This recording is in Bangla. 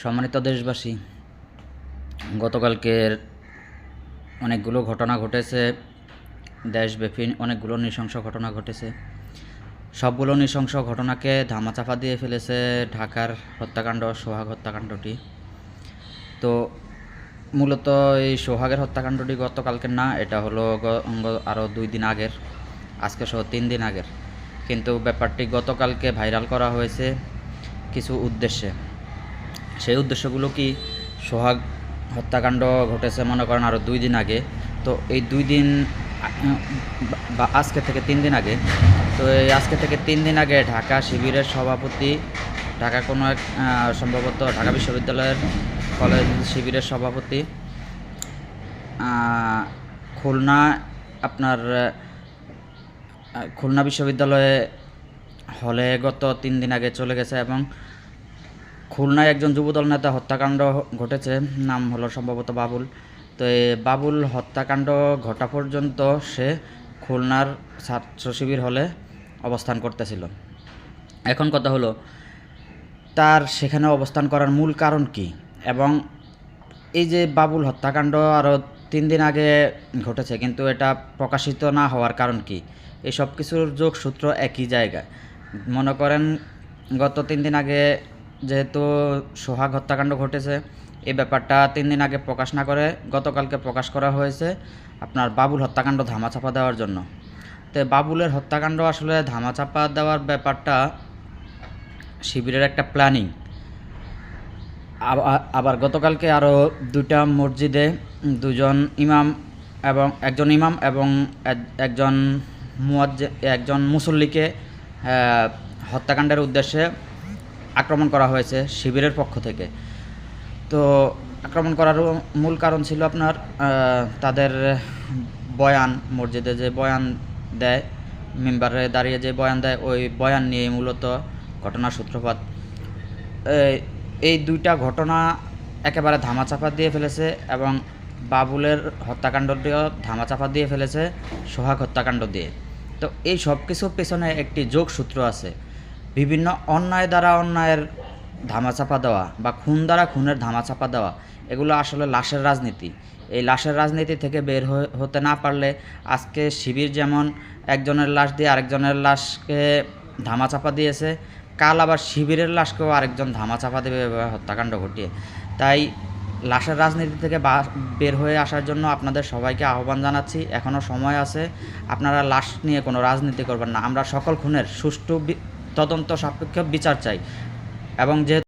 সম্মানিত দেশবাসী, গতকালকের অনেকগুলো ঘটনা ঘটেছে, দেশব্যাপী অনেকগুলো নৃশংস ঘটনা ঘটেছে। সবগুলো নৃশংস ঘটনাকে ধামাচাপা দিয়ে ফেলেছে ঢাকার হত্যাকাণ্ড, সোহাগ হত্যাকাণ্ডটি। তো, মূলত এই সোহাগের হত্যাকাণ্ডটি গতকালকের না, এটা হলো আরও দুই দিন আগের, আজকে সহ তিন দিন আগের। কিন্তু ব্যাপারটি গতকালকে ভাইরাল করা হয়েছে কিছু উদ্দেশ্যে। সেই উদ্দেশ্যগুলো কি সোহাগ হত্যাকাণ্ড ঘটেছে মনে করেন আরও দুই দিন আগে। তো এই দুই দিন, বা আজকে থেকে তিন দিন আগে, তো এই আজকে থেকে তিন দিন আগে ঢাকা শিবিরের সভাপতি, ঢাকা কোনো এক সম্ভবত ঢাকা বিশ্ববিদ্যালয়ের কলেজ শিবিরের সভাপতি খুলনা আপনার খুলনা বিশ্ববিদ্যালয়ে হলে গত তিন দিন আগে চলে গেছে এবং খুলনায় একজন যুবদল নেতা হত্যাকাণ্ড ঘটেছে, নাম হলো সম্ভবত বাবুল। তো এই বাবুল হত্যাকাণ্ড ঘটা পর্যন্ত সে খুলনার ছাত্র শিবির হলে অবস্থান করতেছিল। এখন কথা হলো, তার সেখানে অবস্থান করার মূল কারণ কি? এবং এই যে বাবুল হত্যাকাণ্ড আরও তিন দিন আগে ঘটেছে, কিন্তু এটা প্রকাশিত না হওয়ার কারণ কি? এই সব কিছুর যোগসূত্র একই জায়গায়। মনে করেন, গত তিন দিন আগে যেহেতু সোহাগ হত্যাকাণ্ড ঘটেছে, এই ব্যাপারটা তিন দিন আগে প্রকাশ না করে গতকালকে প্রকাশ করা হয়েছে আপনার বাবুল হত্যাকাণ্ড ধামাচাপা দেওয়ার জন্য। তো বাবুলের হত্যাকাণ্ড আসলে ধামাচাপা দেওয়ার ব্যাপারটা শিবিরের একটা প্ল্যানিং। আবা- আবার গতকালকে আরও দুইটা মসজিদে দুজন ইমাম এবং একজন ইমাম এবং একজন মুয়াজ্জে, একজন মুসল্লিকে হত্যাকাণ্ডের উদ্দেশ্যে আক্রমণ করা হয়েছে শিবিরের পক্ষ থেকে। তো আক্রমণ করার মূল কারণ ছিল আপনার তাদের বয়ান, মসজিদে যে বয়ান দেয়, মেম্বারে দাঁড়িয়ে যে বয়ান দেয়, ওই বয়ান নিয়ে মূলত ঘটনার সূত্রপাত। এই- দুইটা ঘটনা একেবারে ধামাচাপা দিয়ে ফেলেছে এবং বাবুলের হত্যাকাণ্ডটিও ধামাচাপা দিয়ে ফেলেছে, সোহাগ হত্যাকাণ্ড দিয়ে। তো এই সব কিছুর পেছনে একটি যোগসূত্র আছে। বিভিন্ন অন্যায় দ্বারা অন্যায়ের ধামাচাপা দেওয়া বা খুন দ্বারা খুনের ধামাচাপা দেওয়া, এগুলো আসলে লাশের রাজনীতি। এই লাশের রাজনীতি থেকে বের হতে না পারলে আজকে শিবির যেমন একজনের লাশ দিয়ে আরেকজনের লাশকে ধামাচাপা দিয়েছে, কাল আবার শিবিরের লাশকেও আরেকজন ধামাচাপা দেবে হত্যাকাণ্ড ঘটিয়ে। তাই লাশের রাজনীতি থেকে বের হয়ে আসার জন্য আপনাদের সবাইকে আহ্বান জানাচ্ছি এখনও সময় আছে, আপনারা লাশ নিয়ে কোনো রাজনীতি করবেন না। আমরা সকল খুনের সুষ্ঠু তদন্ত সাপেক্ষ বিচার চাই। এবং যে